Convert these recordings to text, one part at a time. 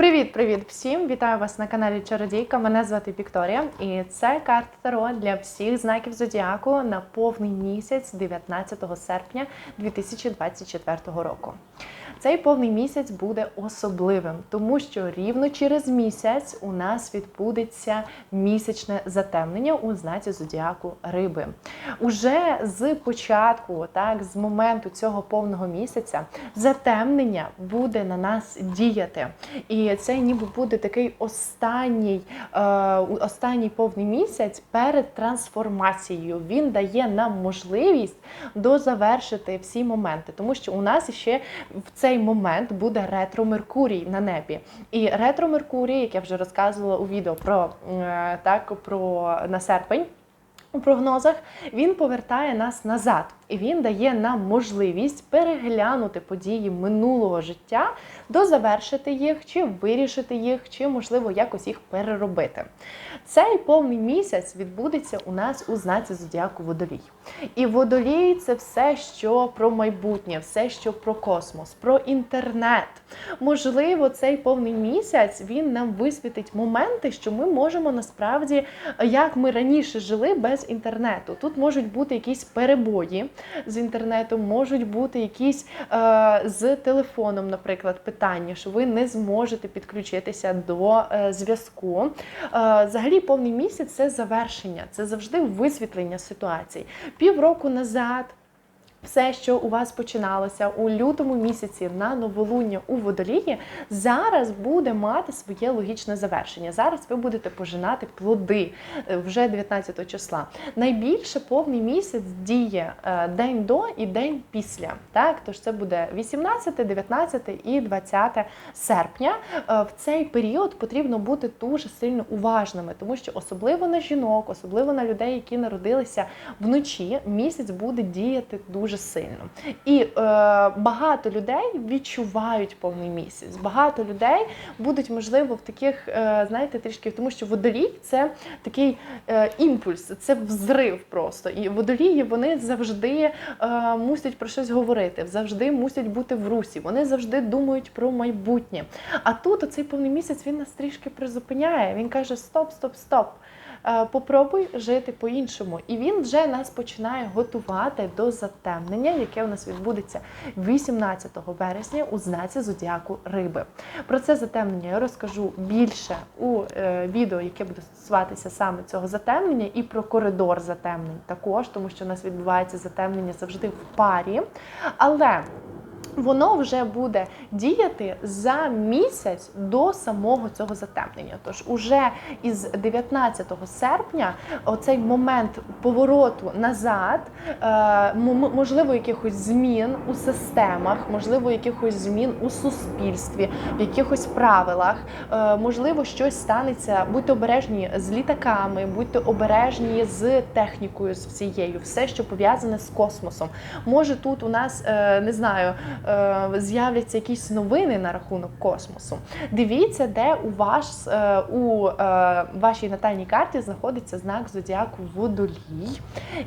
Привіт-привіт всім! Вітаю вас на каналі Чародійка. Мене звати Вікторія, і це карта Таро для всіх знаків зодіаку на повний місяць 19 серпня 2024 року. Цей повний місяць буде особливим, тому що рівно через місяць у нас відбудеться місячне затемнення у знаці зодіаку риби. Уже з початку, так, з моменту цього повного місяця, затемнення буде на нас діяти. І це ніби буде такий останній, е, останній повний місяць перед трансформацією. Він дає нам можливість дозавершити всі моменти, тому що у нас ще в цей момент буде ретро Меркурій на небі. І ретро Меркурій, як я вже розказувала у відео про е, так про на серпень. У прогнозах він повертає нас назад, і він дає нам можливість переглянути події минулого життя, дозавершити їх, чи вирішити їх, чи можливо якось їх переробити. Цей повний місяць відбудеться у нас у знаці зодіаку Водолій. І водолій це все, що про майбутнє, все, що про космос, про інтернет. Можливо, цей повний місяць він нам висвітить моменти, що ми можемо насправді, як ми раніше жили без інтернету. Тут можуть бути якісь перебої з інтернетом, можуть бути якісь е, з телефоном, наприклад, питання, що ви не зможете підключитися до е, зв'язку. Е, взагалі, повний місяць це завершення, це завжди висвітлення ситуацій. Півроку назад. Все, що у вас починалося у лютому місяці на новолуння у водолії, зараз буде мати своє логічне завершення. Зараз ви будете пожинати плоди е, вже 19 числа. Найбільше повний місяць діє е, день до і день після. Так, тож це буде 18, 19 і 20 серпня. Е, В цей період потрібно бути дуже сильно уважними, тому що особливо на жінок, особливо на людей, які народилися вночі, місяць буде діяти дуже дуже сильно. І е, багато людей відчувають повний місяць. Багато людей будуть, можливо, в таких, е, знаєте, трішки, тому що водолій це такий е, імпульс, це взрив просто. І водолії вони завжди е, мусять про щось говорити, завжди мусять бути в русі, вони завжди думають про майбутнє. А тут оцей повний місяць він нас трішки призупиняє. Він каже: Стоп, стоп, стоп. Е, попробуй жити по-іншому. І він вже нас починає готувати до затемнення, яке у нас відбудеться 18 вересня у знаці зодіаку риби. Про це затемнення я розкажу більше у е, відео, яке буде стосуватися саме цього затемнення, і про коридор затемнень також, тому що у нас відбувається затемнення завжди в парі. Але Воно вже буде діяти за місяць до самого цього затемнення. Тож уже із 19 серпня оцей момент повороту назад, е, можливо, якихось змін у системах, можливо, якихось змін у суспільстві, в якихось правилах, е, можливо, щось станеться. Будьте обережні з літаками, будьте обережні з технікою з всією, все, що пов'язане з космосом. Може тут у нас е, не знаю. Е, з'являться якісь новини на рахунок космосу. Дивіться, де у вас е, у е, вашій натальній карті знаходиться знак зодіаку водолій.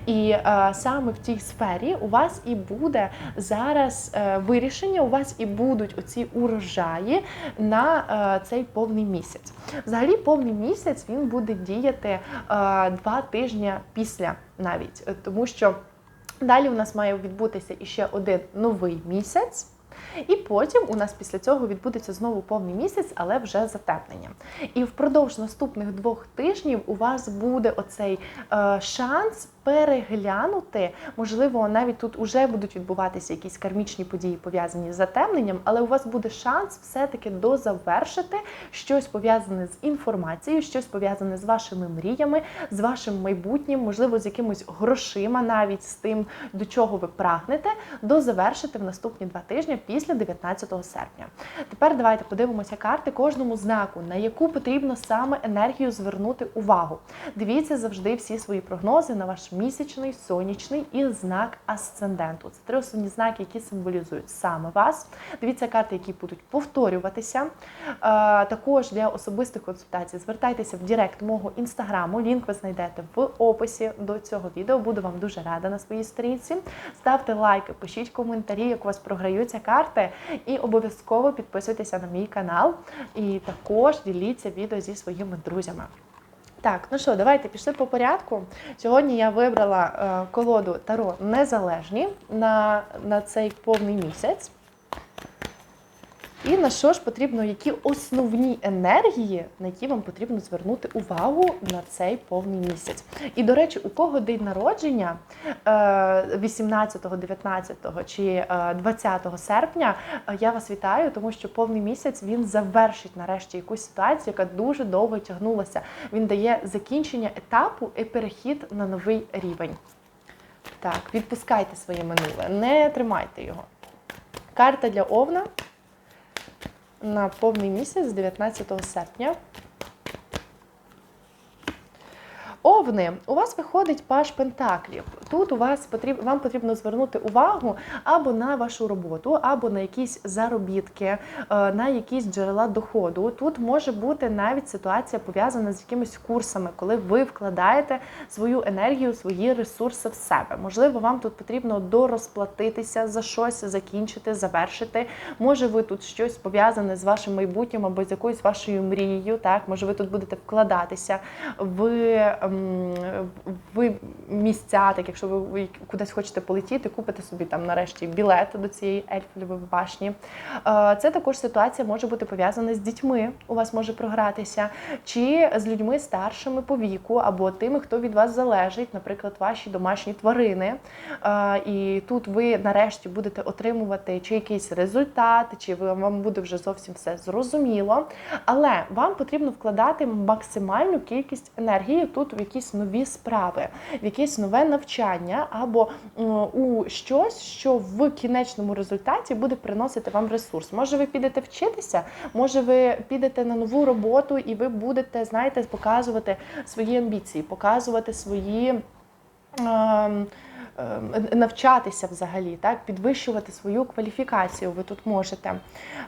І саме в цій сфері у вас і буде зараз вирішення, у вас і будуть оці урожаї на цей повний місяць. Взагалі, повний місяць він буде діяти два тижні після навіть, тому що. Далі у нас має відбутися іще один новий місяць. І потім у нас після цього відбудеться знову повний місяць, але вже затемнення. І впродовж наступних двох тижнів у вас буде оцей е, шанс переглянути. Можливо, навіть тут вже будуть відбуватися якісь кармічні події, пов'язані з затемненням, але у вас буде шанс все-таки дозавершити щось пов'язане з інформацією, щось пов'язане з вашими мріями, з вашим майбутнім, можливо, з якимось грошима, навіть з тим, до чого ви прагнете, дозавершити в наступні два тижні після 19 серпня. Тепер давайте подивимося карти кожному знаку, на яку потрібно саме енергію звернути увагу. Дивіться завжди всі свої прогнози на ваш місячний, сонячний і знак асценденту. Це три основні знаки, які символізують саме вас. Дивіться карти, які будуть повторюватися. Також для особистих консультацій звертайтеся в Директ мого інстаграму. Лінк ви знайдете в описі до цього відео. Буду вам дуже рада на своїй сторінці. Ставте лайки, пишіть коментарі, як у вас програються карти карти. І обов'язково підписуйтеся на мій канал. І також діліться відео зі своїми друзями. Так, ну що, давайте пішли по порядку. Сьогодні я вибрала е, колоду Таро Незалежні на, на цей повний місяць. І на що ж потрібно, які основні енергії, на які вам потрібно звернути увагу на цей повний місяць. І, до речі, у кого день народження е, 18, 19 чи е, 20 серпня, е, я вас вітаю, тому що повний місяць він завершить нарешті якусь ситуацію, яка дуже довго тягнулася. Він дає закінчення етапу і перехід на новий рівень. Так, відпускайте своє минуле, не тримайте його. Карта для Овна на повний місяць з 19 серпня. Овни, у вас виходить паш пентаклів. Тут у вас потрібно вам потрібно звернути увагу або на вашу роботу, або на якісь заробітки, е, на якісь джерела доходу. Тут може бути навіть ситуація пов'язана з якимись курсами, коли ви вкладаєте свою енергію, свої ресурси в себе. Можливо, вам тут потрібно дорозплатитися за щось, закінчити, завершити. Може, ви тут щось пов'язане з вашим майбутнім або з якоюсь вашою мрією. Так, може, ви тут будете вкладатися в, ем, в місця, так якщо ви кудись хочете полетіти, купите собі там нарешті білет до цієї ельфової башні. Е, Це також ситуація може бути пов'язана з дітьми. У вас може програтися, чи з людьми старшими по віку, або тими, хто від вас залежить, наприклад, ваші домашні тварини. Е, І тут ви нарешті будете отримувати чи якийсь результат, чи вам буде вже зовсім все зрозуміло. Але вам потрібно вкладати максимальну кількість енергії тут якісь нові справи, в якесь нове навчання або у щось, що в кінечному результаті буде приносити вам ресурс. Може, ви підете вчитися, може, ви підете на нову роботу і ви будете, знаєте, показувати свої амбіції, показувати свої. ем, Навчатися взагалі, так, підвищувати свою кваліфікацію ви тут можете.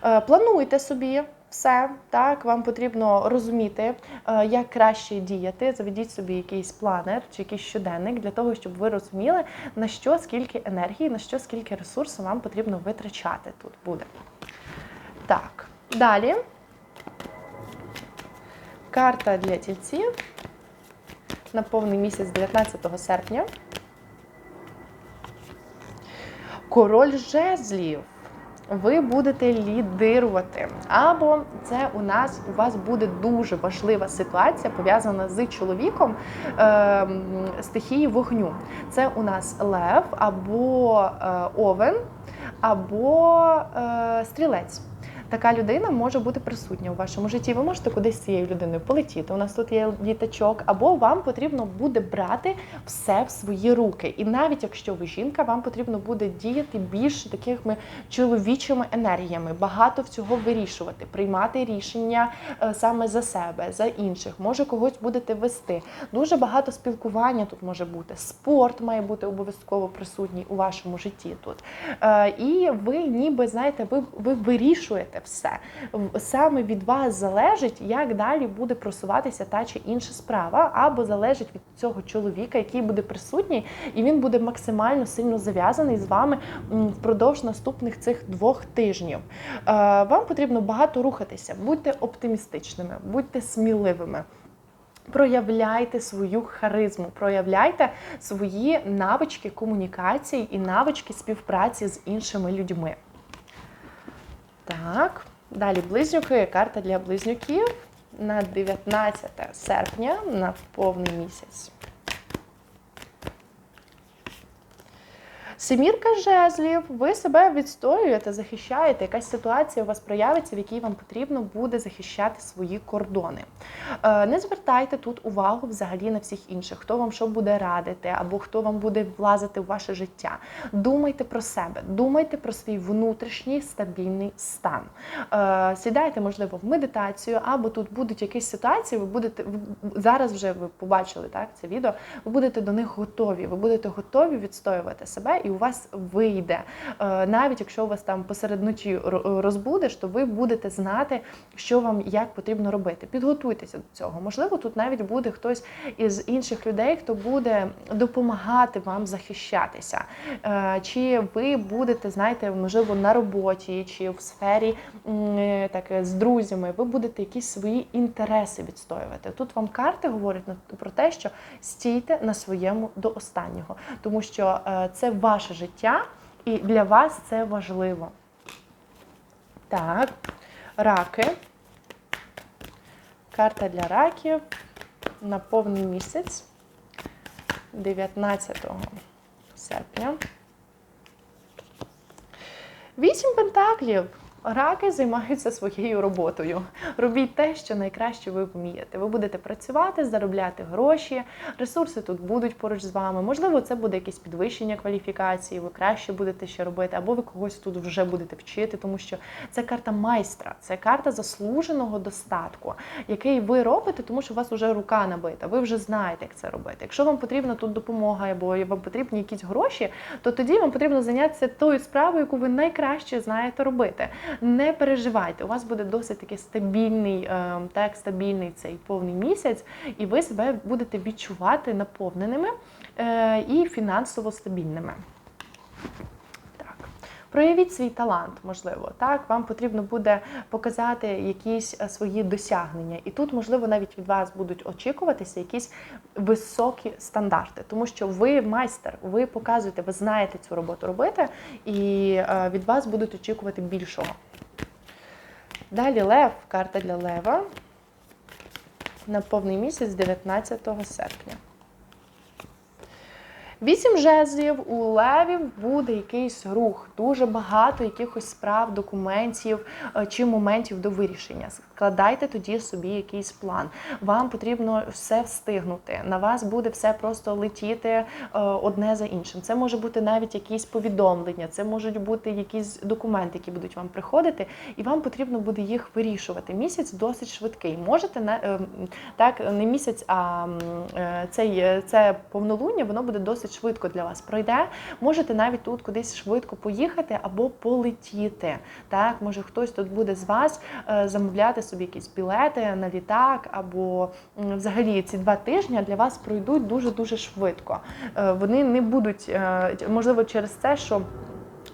Е, Плануйте собі все, так, вам потрібно розуміти, е, як краще діяти. Заведіть собі якийсь планер чи якийсь щоденник для того, щоб ви розуміли, на що скільки енергії, на що скільки ресурсу вам потрібно витрачати тут буде. Так, далі. Карта для тільців на повний місяць 19 серпня. Король жезлів. Ви будете лідирувати. Або це у нас у вас буде дуже важлива ситуація пов'язана з чоловіком е, стихії вогню. Це у нас лев або е, овен, або е, стрілець. Така людина може бути присутня у вашому житті. Ви можете кудись з цією людиною полетіти. У нас тут є літачок, або вам потрібно буде брати все в свої руки. І навіть якщо ви жінка, вам потрібно буде діяти більш такими чоловічими енергіями, багато всього вирішувати, приймати рішення е, саме за себе, за інших. Може когось будете вести. Дуже багато спілкування тут може бути. Спорт має бути обов'язково присутній у вашому житті тут. Е, І ви ніби знаєте, ви, ви вирішуєте все. Саме від вас залежить, як далі буде просуватися та чи інша справа, або залежить від цього чоловіка, який буде присутній, і він буде максимально сильно зав'язаний з вами впродовж наступних цих двох тижнів. Е, Вам потрібно багато рухатися, будьте оптимістичними, будьте сміливими. Проявляйте свою харизму, проявляйте свої навички комунікації і навички співпраці з іншими людьми. Так, далі близнюки. Карта для близнюків на 19 серпня на повний місяць. Семірка жезлів, ви себе відстоюєте, захищаєте. Якась ситуація у вас проявиться, в якій вам потрібно буде захищати свої кордони. Е, Не звертайте тут увагу взагалі на всіх інших, хто вам що буде радити, або хто вам буде влазити в ваше життя. Думайте про себе, думайте про свій внутрішній стабільний стан. Е, Сідайте, можливо, в медитацію, або тут будуть якісь ситуації, ви будете зараз вже ви побачили так це відео. Ви будете до них готові. Ви будете готові відстоювати себе, і у вас вийде. Е, Навіть якщо вас там посеред ночі ро- розбудеш, то ви будете знати, що вам як потрібно робити. Підготуйтеся до цього. Можливо, тут навіть буде хтось із інших людей, хто буде допомагати вам захищатися. Е, Чи ви будете, знаєте, можливо, на роботі чи в сфері е, так, е, з друзями, ви будете якісь свої інтереси відстоювати. Тут вам карти говорять про те, що стійте на своєму до останнього, тому що е, це ваше життя, і для вас це важливо. Так, раки. Карта для раків на повний місяць 19 серпня. Вісім пентаклів. Раки займаються своєю роботою. Робіть те, що найкраще ви вмієте. Ви будете працювати, заробляти гроші, ресурси тут будуть поруч з вами. Можливо, це буде якесь підвищення кваліфікації, ви краще будете ще робити, або ви когось тут вже будете вчити, тому що це карта майстра, це карта заслуженого достатку, який ви робите, тому що у вас вже рука набита. Ви вже знаєте, як це робити. Якщо вам потрібна тут допомога, або вам потрібні якісь гроші, то тоді вам потрібно зайнятися тою справою, яку ви найкраще знаєте робити. Не переживайте, у вас буде досить такий стабільний, е, так, стабільний цей повний місяць, і ви себе будете відчувати наповненими е, і фінансово стабільними. Проявіть свій талант, можливо, так вам потрібно буде показати якісь е, свої досягнення, і тут, можливо, навіть від вас будуть очікуватися якісь високі стандарти, тому що ви майстер, ви показуєте, ви знаєте цю роботу робити, і е, від вас будуть очікувати більшого. Далі Лев, карта для Лева на повний місяць 19 серпня. Вісім жезлів у левів буде якийсь рух, дуже багато якихось справ, документів е, чи моментів до вирішення. Складайте тоді собі якийсь план. Вам потрібно все встигнути. На вас буде все просто летіти е, одне за іншим. Це може бути навіть якісь повідомлення, це можуть бути якісь документи, які будуть вам приходити, і вам потрібно буде їх вирішувати. Місяць досить швидкий. Можете на е, так не місяць, а е, цей це повнолуння, воно буде досить швидко для вас пройде. Можете навіть тут кудись швидко поїхати або полетіти. Так, може хтось тут буде з вас е, замовляти собі якісь білети на літак, або взагалі ці два тижні для вас пройдуть дуже дуже швидко. Е, Вони не будуть е, можливо через це, що.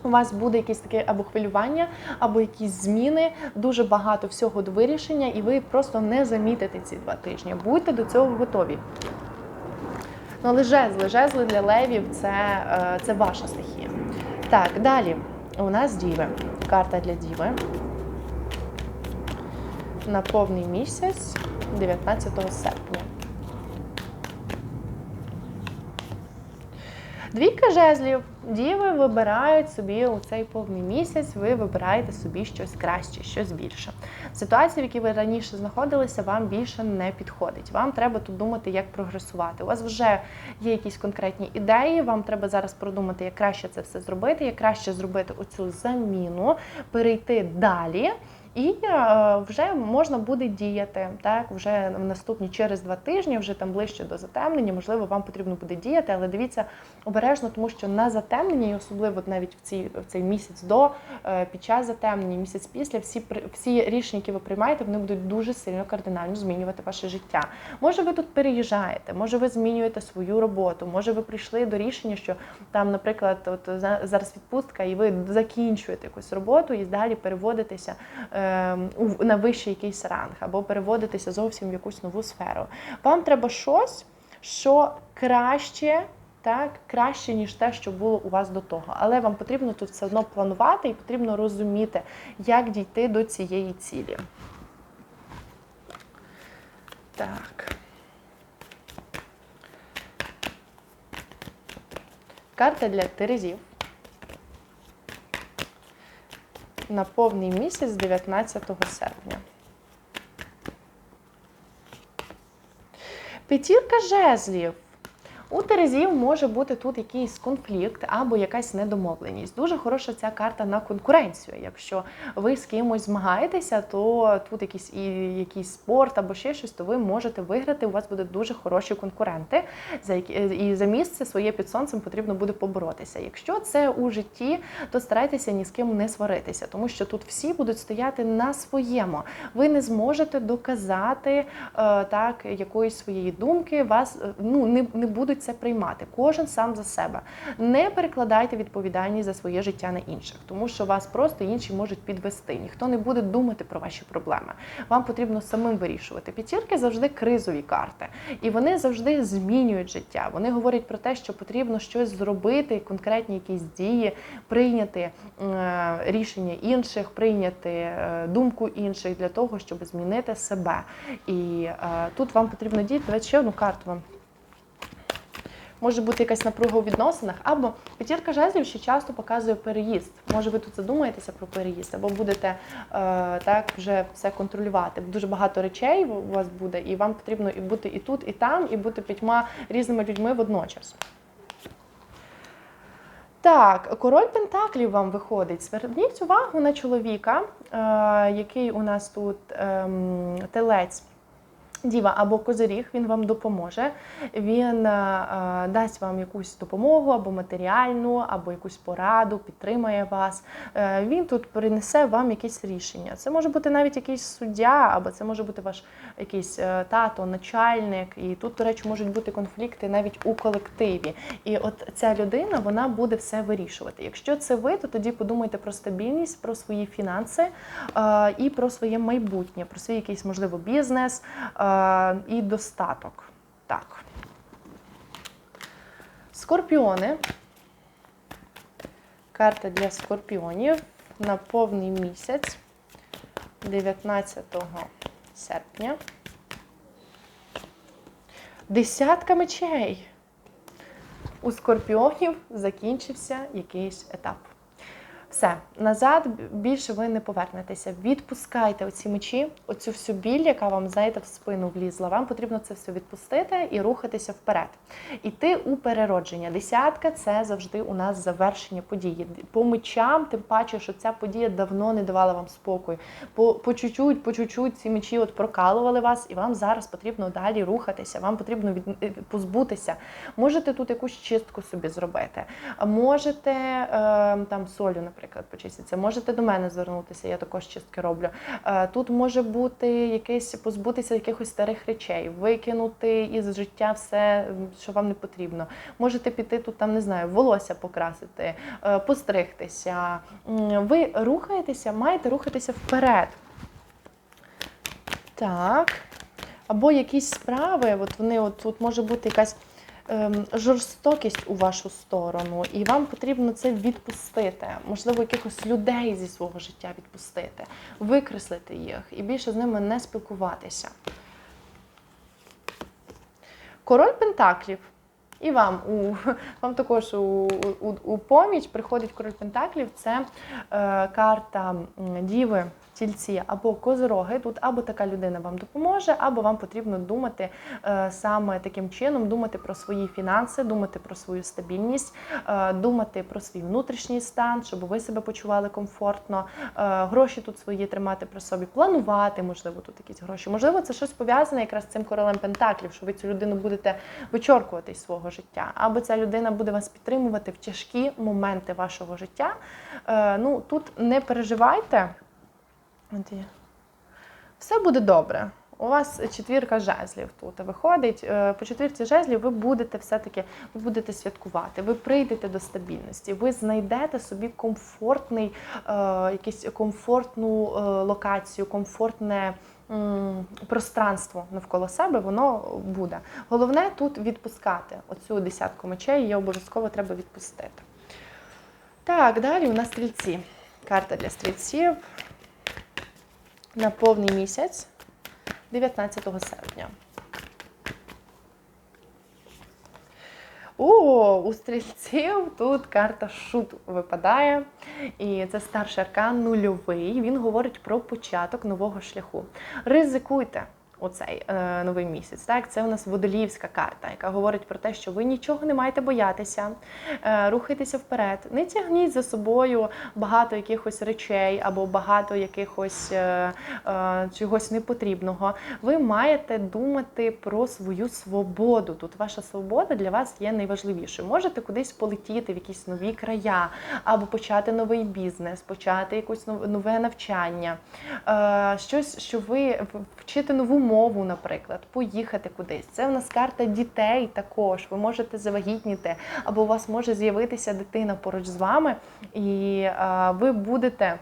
У вас буде якесь таке або хвилювання, або якісь зміни, дуже багато всього до вирішення, і ви просто не замітите ці два тижні. Будьте до цього готові. Ну, але жезли, жезли для левів це, е, це ваша стихія. Так, далі у нас діви. Карта для діви. На повний місяць 19 серпня. Двійка жезлів. Діви вибирають собі у цей повний місяць, ви вибираєте собі щось краще, щось більше. Ситуація, в якій ви раніше знаходилися, вам більше не підходить. Вам треба тут думати, як прогресувати. У вас вже є якісь конкретні ідеї. Вам треба зараз продумати, як краще це все зробити, як краще зробити оцю заміну, перейти далі. І е, вже можна буде діяти так, вже в наступні через два тижні, вже там ближче до затемнення. Можливо, вам потрібно буде діяти, але дивіться обережно, тому що на затемненні, і особливо навіть в цій в цей місяць до е, під час затемнення, місяць після, всі всі рішення, які ви приймаєте, вони будуть дуже сильно кардинально змінювати ваше життя. Може, ви тут переїжджаєте, може, ви змінюєте свою роботу, може, ви прийшли до рішення, що там, наприклад, от зараз відпустка, і ви закінчуєте якусь роботу і далі переводитеся е, на вищий якийсь ранг, або переводитеся зовсім в якусь нову сферу. Вам треба щось, що краще. Так, краще, ніж те, що було у вас до того. Але вам потрібно тут все одно планувати і потрібно розуміти, як дійти до цієї цілі. Так. Карта для терезів. На повний місяць 19 серпня. П'ятірка жезлів. У Терезів може бути тут якийсь конфлікт або якась недомовленість. Дуже хороша ця карта на конкуренцію. Якщо ви з кимось змагаєтеся, то тут якийсь і якийсь спорт або ще щось, то ви можете виграти. У вас будуть дуже хороші конкуренти, за які і за місце своє під сонцем потрібно буде поборотися. Якщо це у житті, то старайтеся ні з ким не сваритися, тому що тут всі будуть стояти на своєму. Ви не зможете доказати е, так якоїсь своєї думки. Вас е, ну не, не будуть це приймати. Кожен сам за себе. Не перекладайте відповідальність за своє життя на інших, тому що вас просто інші можуть підвести. Ніхто не буде думати про ваші проблеми. Вам потрібно самим вирішувати. П'ятірки завжди кризові карти, і вони завжди змінюють життя. Вони говорять про те, що потрібно щось зробити, конкретні якісь дії, прийняти е, рішення інших, прийняти е, думку інших для того, щоб змінити себе. І е, тут вам потрібно діяти. Давайте ще одну карту вам. Може бути якась напруга у відносинах, або п'ятірка жезлів ще часто показує переїзд. Може, ви тут задумаєтеся про переїзд, або будете е, так вже все контролювати. Дуже багато речей у вас буде, і вам потрібно і бути і тут, і там, і бути п'ятьма різними людьми водночас. Так, король Пентаклів вам виходить. Зверніть увагу на чоловіка, е, який у нас тут ем, телець. Діва або козиріг, він вам допоможе. Він е, е, дасть вам якусь допомогу або матеріальну, або якусь пораду, підтримає вас. Е, він тут принесе вам якесь рішення. Це може бути навіть якийсь суддя, або це може бути ваш якийсь тато, начальник. І тут, до речі, можуть бути конфлікти навіть у колективі. І от ця людина вона буде все вирішувати. Якщо це ви, то тоді подумайте про стабільність, про свої фінанси е, і про своє майбутнє, про свій якийсь можливо бізнес. Е, і достаток. Так. Скорпіони. Карта для скорпіонів на повний місяць 19 серпня. Десятка мечей. У скорпіонів закінчився якийсь етап. Все, назад більше ви не повернетеся. Відпускайте оці мечі, оцю всю біль, яка вам, знаєте, в спину влізла. Вам потрібно це все відпустити і рухатися вперед. Іти у переродження. Десятка це завжди у нас завершення події. По мечам, тим паче, що ця подія давно не давала вам спокою. По, по чуть-чуть, по чуть-чуть ці мечі от прокалували вас, і вам зараз потрібно далі рухатися. Вам потрібно від, е, позбутися. Можете тут якусь чистку собі зробити. Можете е, там солю, наприклад наприклад, почиститься. Можете до мене звернутися, я також чистки роблю. Е, тут може бути якесь позбутися якихось старих речей, викинути із життя все, що вам не потрібно. Можете піти тут, там не знаю, волосся покрасити, е, постригтися. Ви рухаєтеся, маєте рухатися вперед. Так. Або якісь справи, от вони от тут може бути якась жорстокість у вашу сторону, і вам потрібно це відпустити. Можливо, якихось людей зі свого життя відпустити, викреслити їх і більше з ними не спілкуватися. Король Пентаклів. І вам у вам також у, у, у поміч приходить король Пентаклів. Це е, карта Діви тільці або козороги. Тут або така людина вам допоможе, або вам потрібно думати е, саме таким чином, думати про свої фінанси, думати про свою стабільність, е, думати про свій внутрішній стан, щоб ви себе почували комфортно, е, гроші тут свої тримати при собі, планувати, можливо, тут якісь гроші. Можливо, це щось пов'язане якраз з цим королем Пентаклів, що ви цю людину будете вичоркувати з свого життя, або ця людина буде вас підтримувати в тяжкі моменти вашого життя. Ну тут не переживайте. От. Все буде добре. У вас четвірка жезлів тут виходить. Е, по четвірці жезлів ви будете все-таки ви будете святкувати, ви прийдете до стабільності, ви знайдете собі комфортний, е, якісь комфортну е, локацію, комфортне м, пространство навколо себе, воно буде. Головне тут відпускати оцю десятку мечей, її обов'язково треба відпустити. Так, далі у нас стрільці. Карта для стрільців на повний місяць 19 серпня. О, у стрільців тут карта шут випадає. І це старший аркан нульовий. Він говорить про початок нового шляху. Ризикуйте. Оцей е, новий місяць. Так, це у нас водоліївська карта, яка говорить про те, що ви нічого не маєте боятися, е, рухайтеся вперед, не тягніть за собою багато якихось речей або багато якихось е, е, чогось непотрібного. Ви маєте думати про свою свободу. Тут ваша свобода для вас є найважливішою. Можете кудись полетіти в якісь нові края, або почати новий бізнес, почати якусь нов- нове навчання, е, щось, що ви вчити нову мову, наприклад, поїхати кудись. Це в нас карта дітей також. Ви можете завагітніти, або у вас може з'явитися дитина поруч з вами, і ви будете.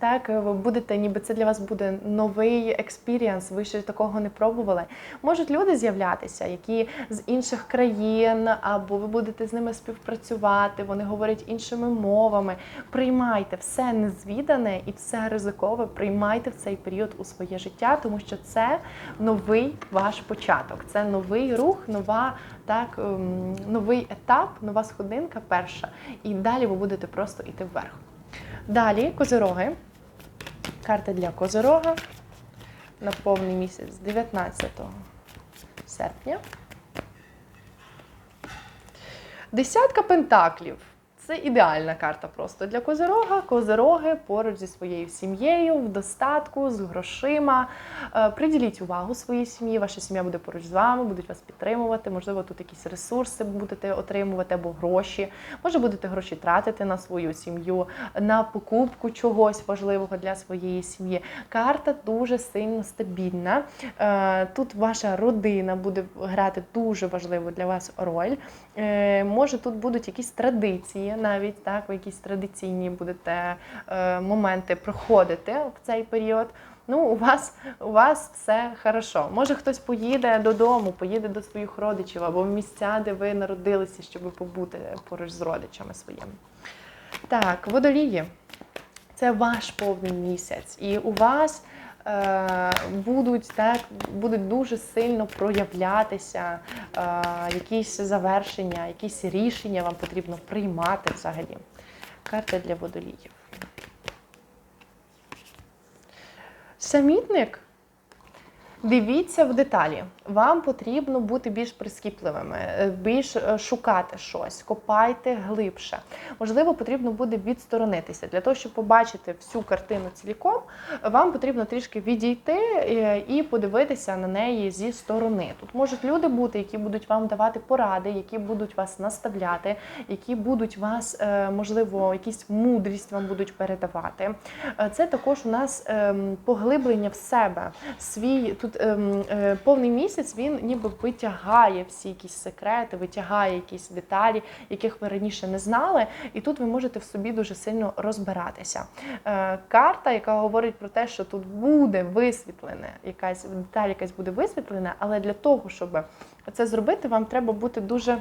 Так, ви будете, ніби це для вас буде новий експірієнс, ви ще такого не пробували. Можуть люди з'являтися, які з інших країн, або ви будете з ними співпрацювати, вони говорять іншими мовами. Приймайте все незвідане і все ризикове, приймайте в цей період у своє життя, тому що це новий ваш початок, це новий рух, нова так, ем, новий етап, нова сходинка перша. І далі ви будете просто йти вверх. Далі козироги. Карта для козирога на повний місяць 19 серпня. Десятка пентаклів. Це ідеальна карта просто для козирога. Козироги поруч зі своєю сім'єю, в достатку, з грошима. Е, Приділіть увагу своїй сім'ї. Ваша сім'я буде поруч з вами, будуть вас підтримувати. Можливо, тут якісь ресурси будете отримувати або гроші. Може, будете гроші тратити на свою сім'ю, на покупку чогось важливого для своєї сім'ї. Карта дуже сильно стабільна. Е, Тут ваша родина буде грати дуже важливу для вас роль. Е, Може, тут будуть якісь традиції, навіть так, ви якісь традиційні будете е, моменти проходити в цей період. Ну, у вас у вас все хорошо. Може, хтось поїде додому, поїде до своїх родичів або в місця, де ви народилися, щоб побути поруч з родичами своїми. Так, водолії. Це ваш повний місяць, і у вас будуть так, будуть дуже сильно проявлятися е, якісь завершення, якісь рішення вам потрібно приймати взагалі. Карта для водоліїв. Самітник. Дивіться в деталі. Вам потрібно бути більш прискіпливими, е, більш е, шукати щось, копайте глибше. Можливо, потрібно буде відсторонитися для того, щоб побачити всю картину ціліком. Вам потрібно трішки відійти е, і подивитися на неї зі сторони. Тут можуть люди бути, які будуть вам давати поради, які будуть вас наставляти, які будуть вас, можливо, якісь мудрість вам будуть передавати. Це також у нас ем, поглиблення в себе. Свій тут ем, повний місяць він ніби витягає всі якісь секрети, витягає якісь деталі, яких ви раніше не знали. І тут ви можете в собі дуже сильно розбиратися. Е, Карта, яка говорить про те, що тут буде висвітлене, якась деталь, якась буде висвітлена, але для того, щоб це зробити, вам треба бути дуже.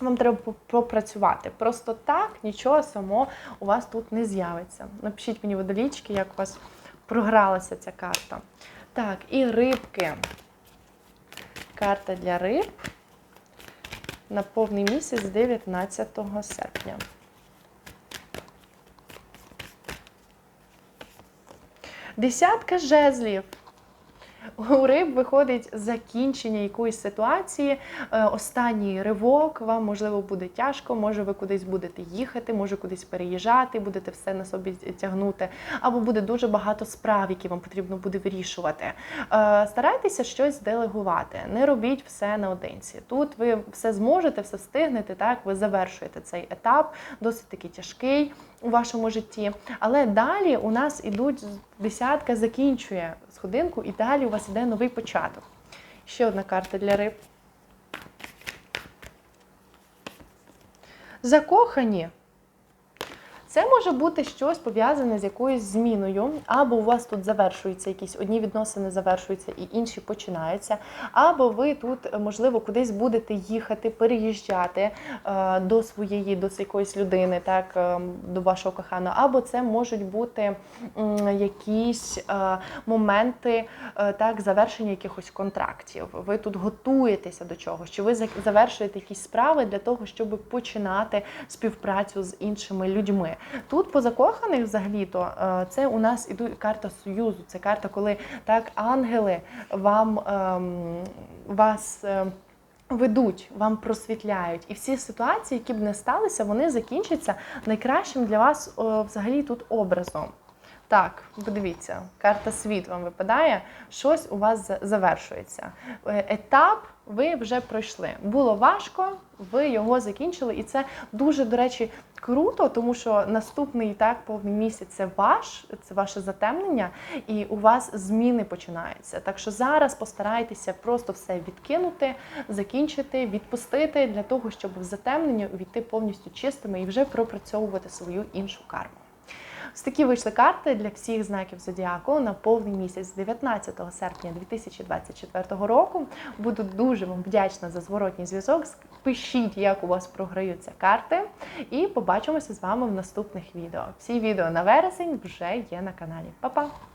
Вам треба попрацювати. Просто так нічого само у вас тут не з'явиться. Напишіть мені водолічки, як у вас програлася ця карта. Так, і рибки. Карта для риб на повний місяць 19 серпня. Десятка жезлів. У риб виходить закінчення якоїсь ситуації, е, останній ривок. Вам можливо буде тяжко, може ви кудись будете їхати, може кудись переїжджати, будете все на собі тягнути, або буде дуже багато справ, які вам потрібно буде вирішувати. Е, Старайтеся щось делегувати, не робіть все наодинці. Тут ви все зможете, все встигнете. Так, ви завершуєте цей етап, досить таки тяжкий у вашому житті. Але далі у нас ідуть десятка, закінчує сходинку, і далі у вас йде новий початок. Ще одна карта для риб. Закохані. Це може бути щось пов'язане з якоюсь зміною, або у вас тут завершуються якісь одні відносини завершуються і інші починаються, або ви тут, можливо, кудись будете їхати, переїжджати е, до своєї, до якоїсь людини, так, е, до вашого коханого, або це можуть бути якісь е, моменти так, завершення якихось контрактів. Ви тут готуєтеся до чогось, чи ви завершуєте якісь справи для того, щоб починати співпрацю з іншими людьми. Тут по закоханих взагалі-то е, це у нас іду карта союзу. Це карта, коли так ангели вам ем, вас. ем, Ведуть, вам просвітляють, і всі ситуації, які б не сталися, вони закінчаться найкращим для вас о, взагалі тут образом. Так, подивіться, карта світ вам випадає, щось у вас завершується. Е, Етап ви вже пройшли. Було важко, ви його закінчили, і це дуже, до речі, круто, тому що наступний так повний місяць це ваш, це ваше затемнення, і у вас зміни починаються. Так що зараз постарайтеся просто все відкинути, закінчити, відпустити для того, щоб в затемнення увійти повністю чистими і вже пропрацьовувати свою іншу карму. Ось такі вийшли карти для всіх знаків зодіаку на повний місяць з 19 серпня 2024 року. Буду дуже вам вдячна за зворотній зв'язок. Пишіть, як у вас програються карти, і побачимося з вами в наступних відео. Всі відео на вересень вже є на каналі. Па-па!